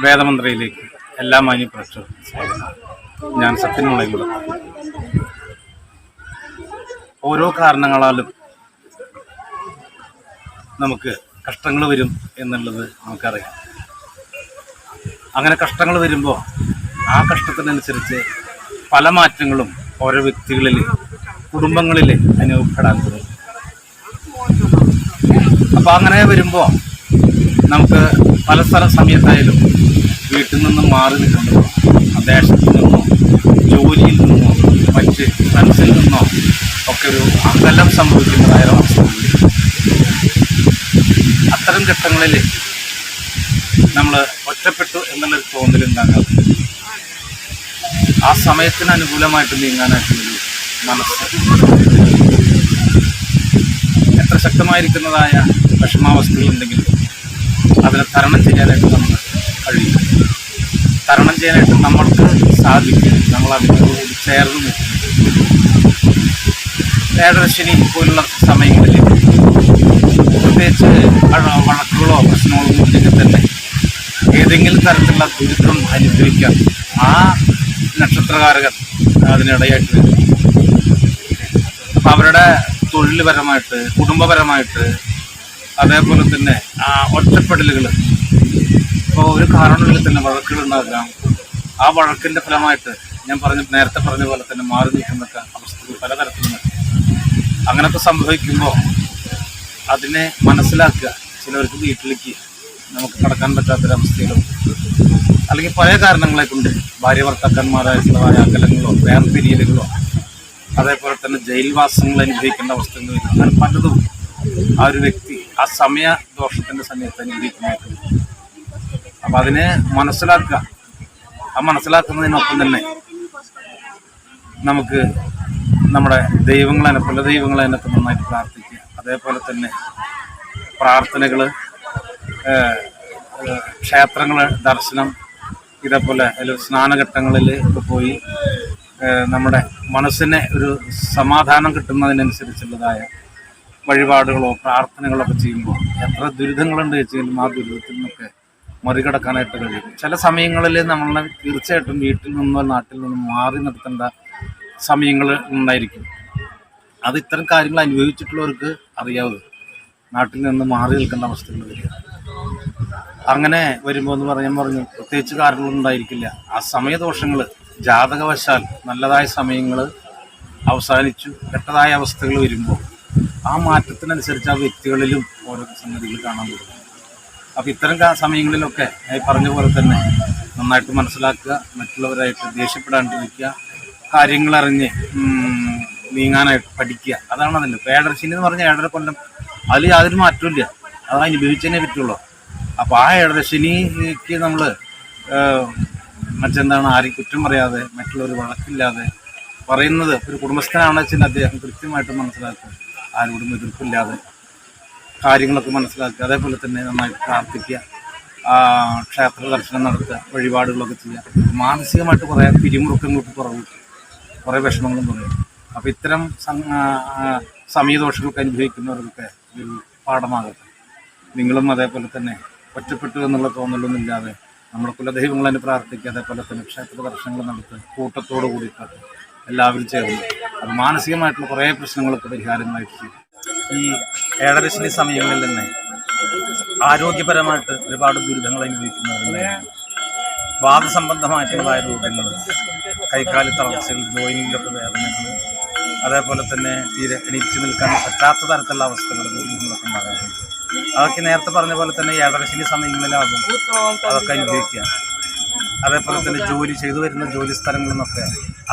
വേദമന്ത്രയിലേക്ക് എല്ലാ മാന്യ പ്രശ്നം ഞാൻ സത്യൻ മുളയകുളം ഓരോ കാരണങ്ങളാലും നമുക്ക് കഷ്ടങ്ങൾ വരും എന്നുള്ളത് നമുക്കറിയാം. അങ്ങനെ കഷ്ടങ്ങൾ വരുമ്പോൾ ആ കഷ്ടത്തിനനുസരിച്ച് പല മാറ്റങ്ങളും ഓരോ വ്യക്തികളിൽ കുടുംബങ്ങളിൽ അനുഭവപ്പെടാൻ തുടങ്ങും. അപ്പോൾ അങ്ങനെ വരുമ്പോൾ നമുക്ക് പല സ്ഥല സമയത്തായാലും വീട്ടിൽ നിന്നും മാറി നിൽക്കുമ്പോൾ ദേശത്ത് നിന്നോ ജോലിയിൽ നിന്നോ മറ്റ് മനസ്സിൽ നിന്നോ ഒക്കെ ഒരു അകലം സംഭവിക്കുന്നതായ അവസ്ഥയുണ്ട് അത്തരം ഘട്ടങ്ങളിൽ നമ്മൾ ഒറ്റപ്പെട്ടു എന്നുള്ളൊരു തോന്നലുണ്ടാകാം ആ സമയത്തിന് അനുകൂലമായിട്ട് നീങ്ങാനായിട്ടുള്ളൊരു മനസ്സ് എത്ര ശക്തമായിരിക്കുന്നതായ വിഷമാവസ്ഥകളുണ്ടെങ്കിലും അതിനെ തരണം ചെയ്യാനായിട്ട് നമുക്ക് കഴിയും തരണം ചെയ്യാനായിട്ട് നമ്മൾക്ക് സാധിക്കും. നമ്മൾ അതിനോട് ചേർന്ന് നിൽക്കും. ഏഴരശനി പോലുള്ള സമയങ്ങളിൽ പ്രത്യേകിച്ച് വഴക്കുകളോ പ്രശ്നങ്ങളോ ഒന്നും തന്നെ ഏതെങ്കിലും തരത്തിലുള്ള ദുരിതം അനുഭവിക്കാൻ ആ നക്ഷത്രകാരകൻ അതിനിടയായിട്ട് വരും. അപ്പം അവരുടെ തൊഴിൽപരമായിട്ട് കുടുംബപരമായിട്ട് അതേപോലെ തന്നെ ആ ഒറ്റപ്പെടലുകൾ ഇപ്പോൾ ഒരു കാരണമില്ല തന്നെ വഴക്കുകളുണ്ടാകാം ആ വഴക്കിന്റെ ഫലമായിട്ട് ഞാൻ പറഞ്ഞ നേരത്തെ പറഞ്ഞ പോലെ തന്നെ മാറി നിൽക്കുന്നൊക്കെ അവസ്ഥകൾ പലതരത്തിലും അങ്ങനത്തെ സംഭവിക്കുമ്പോൾ അതിനെ മനസ്സിലാക്കുക ചിലവർക്ക് വീട്ടിലേക്ക് നമുക്ക് കടക്കാൻ പറ്റാത്തൊരവസ്ഥയിലും അല്ലെങ്കിൽ പല കാരണങ്ങളെ കൊണ്ട് ഭാര്യ ഭർത്താക്കന്മാരായിട്ടുള്ളതായ അകലങ്ങളോ വേർപിരിയലുകളോ അതേപോലെ തന്നെ ജയിൽവാസങ്ങൾ അനുഭവിക്കേണ്ട അവസ്ഥകൾ വരും അങ്ങനെ പലതും ആ ഒരു വ്യക്തി ആ സമയ ദോഷത്തിന്റെ സമയത്ത് അനുഭവിക്കുന്നതായിട്ട് അപ്പൊ അതിനെ മനസ്സിലാക്കുക. ആ മനസ്സിലാക്കുന്നതിനൊപ്പം തന്നെ നമുക്ക് നമ്മുടെ ദൈവങ്ങളെ പല ദൈവങ്ങളെ എന്നൊക്കെ നന്നായിട്ട് പ്രാർത്ഥിക്കുക. അതേപോലെ തന്നെ പ്രാർത്ഥനകൾ ക്ഷേത്രങ്ങൾ ദർശനം ഇതേപോലെ സ്നാനഘട്ടങ്ങളിൽ ഒക്കെ പോയി നമ്മുടെ മനസ്സിനെ ഒരു സമാധാനം കിട്ടുന്നതിനനുസരിച്ചുള്ളതായ വഴിപാടുകളോ പ്രാർത്ഥനകളോ ഒക്കെ ചെയ്യുമ്പോൾ എത്ര ദുരിതങ്ങളുണ്ട് വെച്ചെങ്കിലും ആ ദുരിതത്തിൽ നിന്നൊക്കെ മറികടക്കാനായിട്ട് കഴിയും. ചില സമയങ്ങളിൽ നമ്മളെ തീർച്ചയായിട്ടും വീട്ടിൽ നിന്നോ നാട്ടിൽ നിന്നോ മാറി നിർത്തേണ്ട സമയങ്ങൾ ഉണ്ടായിരിക്കും. അത് ഇത്തരം കാര്യങ്ങൾ അനുഭവിച്ചിട്ടുള്ളവർക്ക് അറിയാവുന്നത് നാട്ടിൽ നിന്ന് മാറി നിൽക്കേണ്ട അവസ്ഥകൾ അങ്ങനെ വരുമ്പോൾ എന്ന് പറയാൻ പറഞ്ഞു പ്രത്യേകിച്ച് കാര്യങ്ങളൊന്നും ഉണ്ടായിരിക്കില്ല. ആ സമയദോഷങ്ങൾ ജാതകവശാൽ നല്ലതായ സമയങ്ങൾ അവസാനിച്ചു കെട്ടതായ അവസ്ഥകൾ വരുമ്പോൾ ആ മാറ്റത്തിനനുസരിച്ച് ആ വ്യക്തികളിലും ഓരോ സംഗതികൾ കാണാൻ തുടങ്ങും. അപ്പോൾ ഇത്തരം സമയങ്ങളിലൊക്കെ പറഞ്ഞ പോലെ തന്നെ നന്നായിട്ട് മനസ്സിലാക്കുക മറ്റുള്ളവരായിട്ട് ദേഷ്യപ്പെടാണ്ടിരിക്കുക കാര്യങ്ങളറിഞ്ഞ് നീങ്ങാനായിട്ട് പഠിക്കുക. അതാണ് അതിന്റെ പേടർശിനി എന്ന് പറഞ്ഞാൽ ഏഴര കൊല്ലം. അതിൽ യാതൊരു മാറ്റവും ഇല്ല. അത് അനുഭവിച്ചതിനെ പറ്റുള്ളൂ അപ്പോൾ ആ ഏഴരശനിക്ക് നമ്മൾ മറ്റെന്താണ് ആരും കുറ്റം പറയാതെ മറ്റുള്ളവർ വഴക്കില്ലാതെ പറയുന്നത് ഒരു കുടുംബസ്ഥനാണെന്ന് വെച്ചാൽ അദ്ദേഹം കൃത്യമായിട്ട് മനസ്സിലാക്കും ആരോടും എതിർപ്പില്ലാതെ. കാര്യങ്ങളൊക്കെ മനസ്സിലാക്കുക. അതേപോലെ തന്നെ നന്നായി പ്രാർത്ഥിക്കുക. ക്ഷേത്ര ദർശനം നടത്തുക വഴിപാടുകളൊക്കെ ചെയ്യുക. മാനസികമായിട്ട് കുറേ പിരിമുറുക്കങ്ങൾക്ക് കുറവ് കുറേ വിഷമങ്ങളും കുറയും അപ്പോൾ ഇത്തരം സമയദോഷങ്ങൾക്ക് അനുഭവിക്കുന്നവർക്കൊക്കെ ഒരു പാഠമാകട്ടെ. നിങ്ങളും അതേപോലെ തന്നെ ഒറ്റപ്പെട്ടു എന്നുള്ള തോന്നലൊന്നുമില്ലാതെ നമ്മുടെ കുലദൈവങ്ങൾ തന്നെ പ്രാർത്ഥിക്കുക. അതേപോലെ തന്നെ ക്ഷേത്ര ദർശനങ്ങൾ നടത്തുക. കൂട്ടത്തോടു കൂടി എല്ലാവരും ചേർന്ന് അത് മാനസികമായിട്ടുള്ള കുറേ പ്രശ്നങ്ങൾക്ക് പരിഹാരമായിട്ട് ഈ ഏഴരശനി സമയങ്ങളിൽ തന്നെ ആരോഗ്യപരമായിട്ട് ഒരുപാട് ദുരിതങ്ങൾ അനുഭവിക്കുന്നവരുണ്ട്. വാദസംബന്ധമായിട്ടുള്ളതായ രോഗങ്ങൾ കൈക്കാലി തളർച്ചകൾ ജോയിനിലൊക്കെ വേദനകൾ അതേപോലെ തന്നെ തീരെ എണീറ്റ് നിൽക്കാൻ പറ്റാത്ത തരത്തിലുള്ള അവസ്ഥകൾ ദുരിതങ്ങളൊക്കെ ഉണ്ടാകാറുണ്ട്. അതൊക്കെ നേരത്തെ പറഞ്ഞ പോലെ തന്നെ ഏഴരശനി സമയങ്ങളിലാകും അതൊക്കെ അനുഭവിക്കുക. അതേപോലെ തന്നെ ജോലി ചെയ്തു വരുന്ന ജോലി സ്ഥലങ്ങളിൽ നിന്നൊക്കെ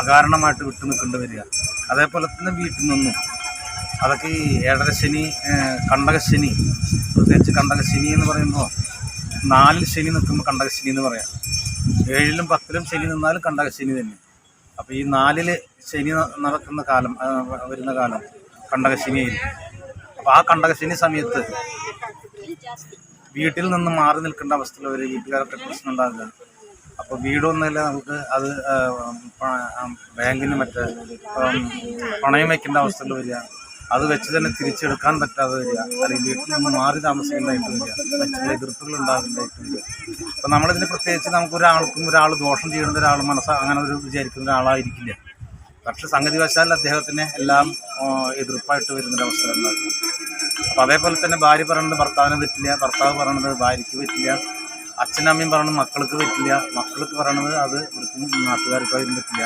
അകാരണമായിട്ട് വിട്ടു നിൽക്കേണ്ടി വരിക. അതേപോലെ തന്നെ വീട്ടിൽ നിന്നും അതൊക്കെ ഈ ഏഴരശനി കണ്ടകശനി പ്രത്യേകിച്ച് കണ്ടകശനി എന്ന് പറയുമ്പോൾ നാലിൽ ശനി നിൽക്കുമ്പോൾ കണ്ടകശനി എന്ന് പറയാം. ഏഴിലും പത്തിലും ശനി നിന്നാലും കണ്ടകശനി തന്നെ. അപ്പോൾ ഈ നാലിൽ ശനി നടക്കുന്ന കാലം വരുന്ന കാലം കണ്ടകശനിയിൽ അപ്പോൾ ആ കണ്ടകശനി സമയത്ത് വീട്ടിൽ നിന്ന് മാറി നിൽക്കേണ്ട അവസ്ഥയിൽ ഒരു വീട്ടുകാരൊക്കെ പ്രശ്നം ഉണ്ടാവില്ല. അപ്പോൾ വീടൊന്നുമില്ല നമുക്ക് അത് ബാങ്കിന് മറ്റേ പണയം വയ്ക്കേണ്ട അവസ്ഥയിൽ വരിക. അത് വെച്ച് തന്നെ തിരിച്ചെടുക്കാൻ പറ്റാതെ വരിക. അല്ലെങ്കിൽ വീട്ടിൽ നിന്ന് മാറി താമസിക്കേണ്ടതായിട്ട് വരിക. മറ്റുള്ള എതിർപ്പുകൾ ഉണ്ടാകേണ്ടതായിട്ട് വരിക. അപ്പം നമ്മളിതിന് പ്രത്യേകിച്ച് നമുക്ക് ഒരാൾക്കും ഒരാൾ ദോഷം ചെയ്യുന്ന ഒരാൾ മനസ്സ് അങ്ങനെ ഒരു വിചാരിക്കുന്ന ഒരാളായിരിക്കില്ല. പക്ഷെ സംഗതി വശാൽ അദ്ദേഹത്തിന് എല്ലാം എതിർപ്പായിട്ട് വരുന്നൊരവസ്ഥ ഉണ്ടാകും. അപ്പോൾ അതേപോലെ തന്നെ ഭാര്യ പറയണത് ഭർത്താവിന് പറ്റില്ല ഭർത്താവ് പറയണത് ഭാര്യയ്ക്ക് പറ്റില്ല അച്ഛനമ്മയും പറയണത് മക്കൾക്ക് പറ്റില്ല മക്കൾക്ക് പറയണത് അത് ഇവർക്കും നാട്ടുകാർക്കും അതിന് പറ്റില്ല.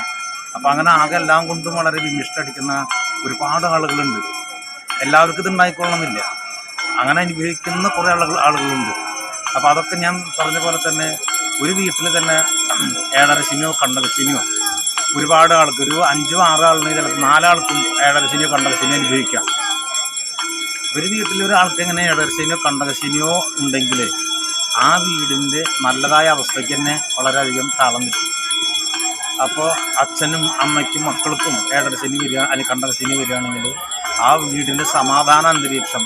അപ്പോൾ അങ്ങനെ ആകെ എല്ലാം കൊണ്ടും വളരെ വിമിഷ്ടടിക്കുന്ന ഒരുപാട് ആളുകളുണ്ട്. എല്ലാവർക്കും ഇത് ഉണ്ടായിക്കൊള്ളണമെന്നില്ല അങ്ങനെ അനുഭവിക്കുന്ന കുറേ ആളുകൾ ആളുകളുണ്ട്. അപ്പോൾ അതൊക്കെ ഞാൻ പറഞ്ഞ പോലെ തന്നെ ഒരു വീട്ടിൽ തന്നെ ഏഴരശിനിയോ കണ്ടകശിനിയോ ഒരുപാട് ആൾക്ക് ഒരു അഞ്ചോ ആറോ ആളിന് ചിലപ്പോൾ നാലാൾക്കും ഏഴരശിനിയോ കണ്ടകശിനിയോ അനുഭവിക്കാം. ഒരു വീട്ടിൽ ഒരാൾക്ക് എങ്ങനെ ഏഴരശനിയോ കണ്ടകശനിയോ ഉണ്ടെങ്കിൽ ആ വീടിന്റെ നല്ലതായ അവസ്ഥയ്ക്ക് തന്നെ വളരെയധികം താളം കിട്ടും അപ്പോൾ അച്ഛനും അമ്മയ്ക്കും മക്കൾക്കും ഏഴരശനി വരിക അല്ലെങ്കിൽ കണ്ടകശനി വരികയാണെങ്കിൽ ആ വീടിന്റെ സമാധാന അന്തരീക്ഷം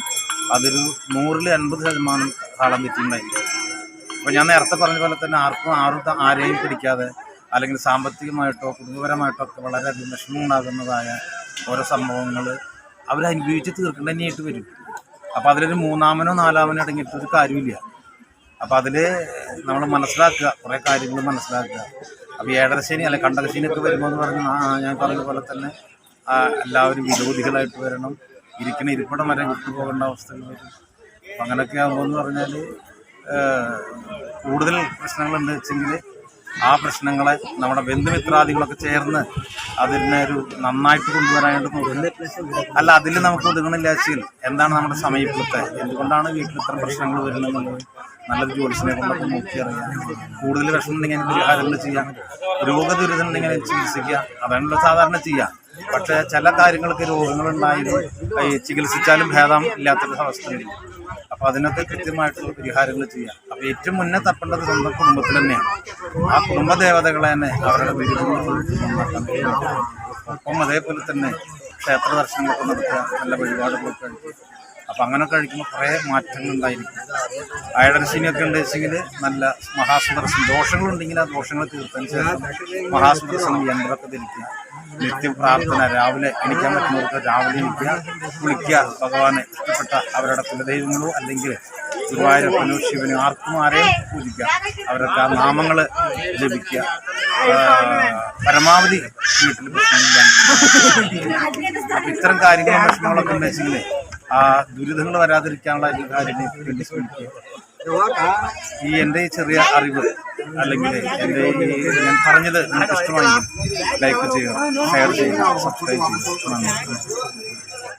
അതൊരു നൂറിൽ എൺപത് ശതമാനം താളം തെറ്റിണ്ടായിരിക്കും അപ്പോൾ ഞാൻ നേരത്തെ പറഞ്ഞ പോലെ തന്നെ ആർക്കും ആരും ആരെയും പിടിക്കാതെ അല്ലെങ്കിൽ സാമ്പത്തികമായിട്ടോ കുടുംബപരമായിട്ടോ ഒക്കെ വളരെയധികം വിഷമം ഉണ്ടാകുന്നതായ ഓരോ സംഭവങ്ങൾ അവരനുഭവിച്ച് തീർക്കേണ്ട തന്നെയായിട്ട് വരും. അപ്പോൾ അതിലൊരു മൂന്നാമനോ നാലാമനോ അടങ്ങിയിട്ടൊരു കാര്യമില്ല. അപ്പോൾ അതിൽ നമ്മൾ മനസ്സിലാക്കുക കുറേ കാര്യങ്ങൾ മനസ്സിലാക്കുക. അപ്പോൾ ഏഴരശ്ശേനി അല്ലെ കണ്ടകശ്ശേനിയൊക്കെ വരുമ്പോൾ എന്ന് പറഞ്ഞാൽ ഞാൻ പറഞ്ഞ പോലെ തന്നെ എല്ലാവരും വിരോധികളായിട്ട് വരണം. ഇരിക്കണ ഇരിപ്പിടം വരെ വിട്ടുപോകേണ്ട അവസ്ഥകൾ വരും. അപ്പം അങ്ങനെയൊക്കെ ആകുമ്പോൾ പറഞ്ഞാൽ കൂടുതൽ പ്രശ്നങ്ങളുണ്ട് വെച്ചെങ്കിൽ ആ പ്രശ്നങ്ങളെ നമ്മുടെ ബന്ധുമിത്രാദികളൊക്കെ ചേർന്ന് അതിനെ ഒരു നന്നായിട്ട് കൊണ്ടുവരാനായിട്ട് നോക്കുന്നത് അല്ല അതിൽ നമുക്ക് ഒതുങ്ങണില്ല വെച്ചാൽ എന്താണ് നമ്മുടെ സമയപ്പുറത്തെ എന്തുകൊണ്ടാണ് വീട്ടിൽ ഇത്ര പ്രശ്നങ്ങൾ വരുന്നത് നല്ലൊരു ജോലിസിനെ കൊണ്ടൊക്കെ നോക്കിയറിയാം കൂടുതൽ വിഷമം ഉണ്ടെങ്കിൽ അതിന് പരിഹാരങ്ങൾ ചെയ്യാം. രോഗദുരിതം ഉണ്ടെങ്കിൽ അതിന് ചികിത്സിക്കുക. അതാണല്ലോ സാധാരണ ചെയ്യുക. പക്ഷേ ചില കാര്യങ്ങൾക്ക് രോഗങ്ങളുണ്ടായാലും ഈ ചികിത്സിച്ചാലും ഭേദം ഇല്ലാത്തൊരു അവസ്ഥയുണ്ട്. അപ്പോൾ അതിനൊക്കെ കൃത്യമായിട്ടുള്ള പരിഹാരങ്ങൾ ചെയ്യാം അപ്പോൾ ഏറ്റവും മുന്നേ തപ്പേണ്ടത് സ്വന്തം കുടുംബത്തിൽ തന്നെയാണ്. ആ കുടുംബ ദേവതകളെ തന്നെ അവരുടെ വീടുകളിൽ ഒപ്പം അതേപോലെ തന്നെ ക്ഷേത്ര ദർശനങ്ങളൊക്കെ നടത്തുക നല്ല വഴിപാടുകളൊക്കെ അപ്പം അങ്ങനെ കഴിക്കുമ്പോൾ കുറേ മാറ്റങ്ങൾ ഉണ്ടായിരിക്കും. അയഡർശിനിയൊക്കെ ഉണ്ട് വെച്ചെങ്കിൽ നല്ല മഹാസുദർശനം ദോഷങ്ങളുണ്ടെങ്കിൽ ആ ദോഷങ്ങൾ തീർത്തതിന് ശേഷം മഹാസുദർശനം യന്ത്രമൊക്കെ ധരിക്കുക. നിത്യം പ്രാർത്ഥന രാവിലെ എണിക്കാൻ പറ്റുന്നവർക്ക് രാവിലെ എണിക്കുക കുളിക്കുക ഭഗവാനെ ഇഷ്ടപ്പെട്ട അവരുടെ കുലദൈവങ്ങളോ അല്ലെങ്കിൽ ഗുരുവായൂരപ്പനോ ശിവനോ ആർക്കും ആരെയും പൂജിക്കുക. അവരൊക്കെ ആ നാമങ്ങൾ ജപിക്കുക. പരമാവധി വീട്ടിൽ പ്രശ്നമില്ല ഇത്തരം കാര്യങ്ങളും പ്രശ്നങ്ങളൊക്കെ ഉണ്ടെങ്കിൽ ആ ദുരിതങ്ങൾ വരാതിരിക്കാനുള്ള എല്ലാ കാര്യങ്ങളും വേണ്ടി ശ്രമിക്കുക ഈ എന്റെ ഈ ചെറിയ അറിവ് അല്ലെങ്കിൽ എന്റെ ഈ ഞാൻ പറഞ്ഞത് നിങ്ങൾക്ക് ഇഷ്ടമായി ലൈക്ക് ചെയ്യുക ഷെയർ ചെയ്യുക സബ്സ്ക്രൈബ് ചെയ്യുക. നന്ദി.